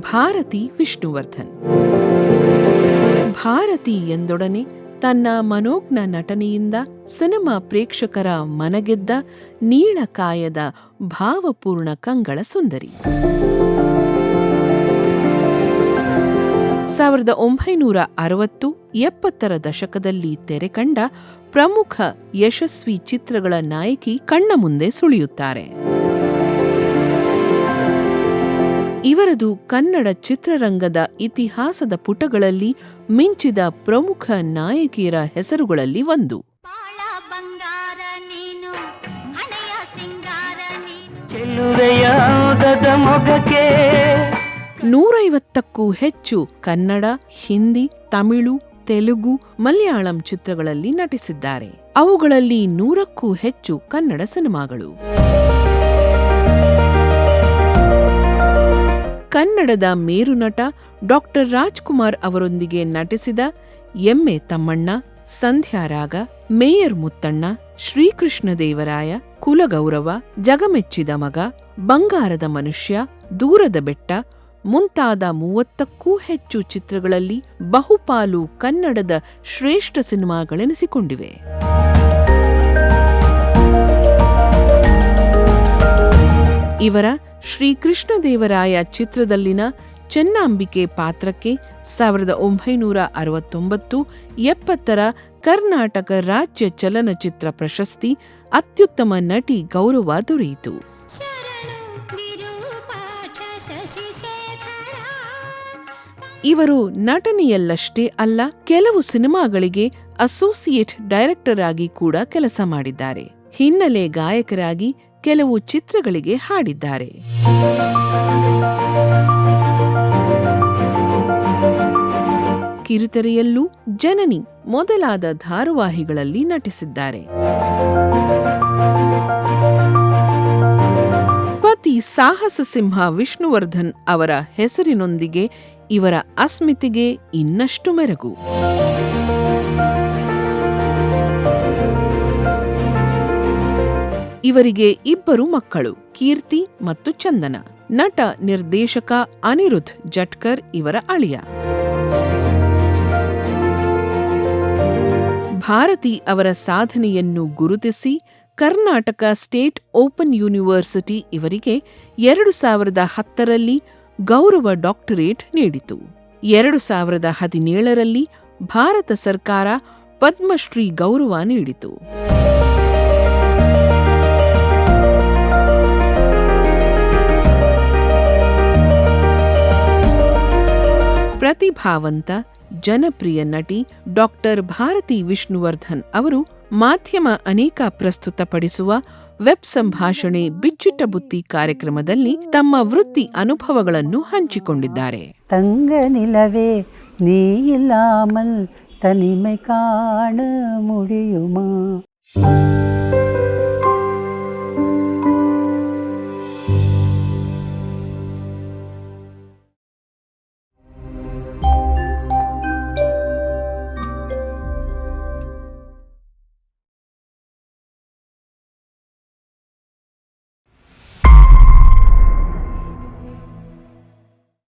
ಭಾರತಿ ವಿಷ್ಣುವರ್ಧನ್. ಭಾರತಿ ಎಂದೊಡನೆ ತನ್ನ ಮನೋಜ್ಞ ನಟನೆಯಿಂದ ಸಿನಿಮಾ ಪ್ರೇಕ್ಷಕರ ಮನಗೆದ್ದ ನೀಳಕಾಯದ ಭಾವಪೂರ್ಣ ಕಂಗಳ ಸುಂದರಿ. ಸಾವಿರದ ಒಂಬೈನೂರ ಅರವತ್ತು ಎಪ್ಪತ್ತರ ದಶಕದಲ್ಲಿ ತೆರೆಕಂಡ ಪ್ರಮುಖ ಯಶಸ್ವಿ ಚಿತ್ರಗಳ ನಾಯಕಿ ಕಣ್ಣ ಮುಂದೆ ಸುಳಿಯುತ್ತಾರೆ. ಇವರದು ಕನ್ನಡ ಚಿತ್ರರಂಗದ ಇತಿಹಾಸದ ಪುಟಗಳಲ್ಲಿ ಮಿಂಚಿದ ಪ್ರಮುಖ ನಾಯಕಿಯರ ಹೆಸರುಗಳಲ್ಲಿ ಒಂದು. ಬಾಳ ಬಂಗಾರ ನೀನು ಹಣೆಯ ಸಿಂಗಾರ ನೀನು. ಚೆಲುವೆಯಾದದ ಮೊಗಕ್ಕೆ ನೂರೈವತ್ತಕ್ಕೂ ಹೆಚ್ಚು ಕನ್ನಡ, ಹಿಂದಿ, ತಮಿಳು, ತೆಲುಗು, ಮಲಯಾಳಂ ಚಿತ್ರಗಳಲ್ಲಿ ನಟಿಸಿದ್ದಾರೆ. ಅವುಗಳಲ್ಲಿ ನೂರಕ್ಕೂ ಹೆಚ್ಚು ಕನ್ನಡ ಸಿನಿಮಾಗಳು. ಕನ್ನಡದ ಮೇರುನಟ ಡಾಕ್ಟರ್ ರಾಜ್ಕುಮಾರ್ ಅವರೊಂದಿಗೆ ನಟಿಸಿದ ಎಮ್ಮೆ ತಮ್ಮಣ್ಣ ಸಂಧ್ಯಾರಾಗ ಮೇಯರ್ ಮುತ್ತಣ್ಣ, ಶ್ರೀಕೃಷ್ಣ ದೇವರಾಯ, ಕುಲಗೌರವ, ಜಗಮೆಚ್ಚಿದ ಮಗ, ಬಂಗಾರದ ಮನುಷ್ಯ, ದೂರದ ಬೆಟ್ಟ ಮುಂತಾದ ಮೂವತ್ತಕ್ಕೂ ಹೆಚ್ಚು ಚಿತ್ರಗಳಲ್ಲಿ ಬಹುಪಾಲು ಕನ್ನಡದ ಶ್ರೇಷ್ಠ ಸಿನಿಮಾಗಳೆನಿಸಿಕೊಂಡಿವೆ. ಇವರ ಶ್ರೀಕೃಷ್ಣದೇವರಾಯ ಚಿತ್ರದಲ್ಲಿನ ಚೆನ್ನಾಂಬಿಕೆ ಪಾತ್ರಕ್ಕೆ ಸಾವಿರದ ಒಂಬೈನೂರ ಅರವತ್ತೊಂಬತ್ತು ಎಪ್ಪತ್ತರ ಕರ್ನಾಟಕ ರಾಜ್ಯ ಚಲನಚಿತ್ರ ಪ್ರಶಸ್ತಿ ಅತ್ಯುತ್ತಮ ನಟಿ ಗೌರವ ದೊರೆಯಿತು. ಇವರು ನಟನೆಯಲ್ಲಷ್ಟೇ ಅಲ್ಲ, ಕೆಲವು ಸಿನಿಮಾಗಳಿಗೆ ಅಸೋಸಿಯೇಟ್ ಡೈರೆಕ್ಟರ್ ಆಗಿ ಕೂಡ ಕೆಲಸ ಮಾಡಿದ್ದಾರೆ. ಹಿನ್ನೆಲೆ ಗಾಯಕರಾಗಿ ಕೆಲವು ಚಿತ್ರಗಳಿಗೆ ಹಾಡಿದ್ದಾರೆ. ಕಿರುತೆರೆಯಲ್ಲೂ ಜನನಿ ಮೊದಲಾದ ಧಾರಾವಾಹಿಗಳಲ್ಲಿ ನಟಿಸಿದ್ದಾರೆ. ಪತಿ ಸಾಹಸ ಸಿಂಹ ವಿಷ್ಣುವರ್ಧನ್ ಅವರ ಹೆಸರಿನೊಂದಿಗೆ ಇವರ ಅಸ್ಮಿತೆಗೆ ಇನ್ನಷ್ಟು ಮೆರಗು. ಇವರಿಗೆ ಇಬ್ಬರು ಮಕ್ಕಳು, ಕೀರ್ತಿ ಮತ್ತು ಚಂದನ. ನಟ, ನಿರ್ದೇಶಕ ಅನಿರುದ್ಧ್ ಜಟ್ಕರ್ ಇವರ ಅಳಿಯ. ಭಾರತಿ ಅವರ ಸಾಧನೆಯನ್ನು ಗುರುತಿಸಿ ಕರ್ನಾಟಕ ಸ್ಟೇಟ್ ಓಪನ್ ಯೂನಿವರ್ಸಿಟಿ ಇವರಿಗೆ ಎರಡು ಸಾವಿರದ ಹತ್ತರಲ್ಲಿ ಗೌರವ ಡಾಕ್ಟರೇಟ್ ನೀಡಿತು. ಎರಡು ಸಾವಿರದ ಹದಿನೇಳರಲ್ಲಿ ಭಾರತ ಸರ್ಕಾರ ಪದ್ಮಶ್ರೀ ಗೌರವ ನೀಡಿತು. ಪ್ರತಿಭಾವಂತ, ಜನಪ್ರಿಯ ನಟಿ ಡಾಕ್ಟರ್ ಭಾರತಿ ವಿಷ್ಣುವರ್ಧನ್ ಅವರು ಮಾಧ್ಯಮ ಅನೇಕ ಪ್ರಸ್ತುತಪಡಿಸುವ ವೆಬ್ ಸಂಭಾಷಣೆ ಬಿಚ್ಚಿಟ್ಟ ಬುತ್ತಿ ಕಾರ್ಯಕ್ರಮದಲ್ಲಿ ತಮ್ಮ ವೃತ್ತಿ ಅನುಭವಗಳನ್ನು ಹಂಚಿಕೊಂಡಿದ್ದಾರೆ. ತಂಗನಿಲವೇ ನೀ ಇಲ್ಲಾಮಲ್ ತನಿಮೆ ಕಾಣ ಮುಡಿಯುಮಾ.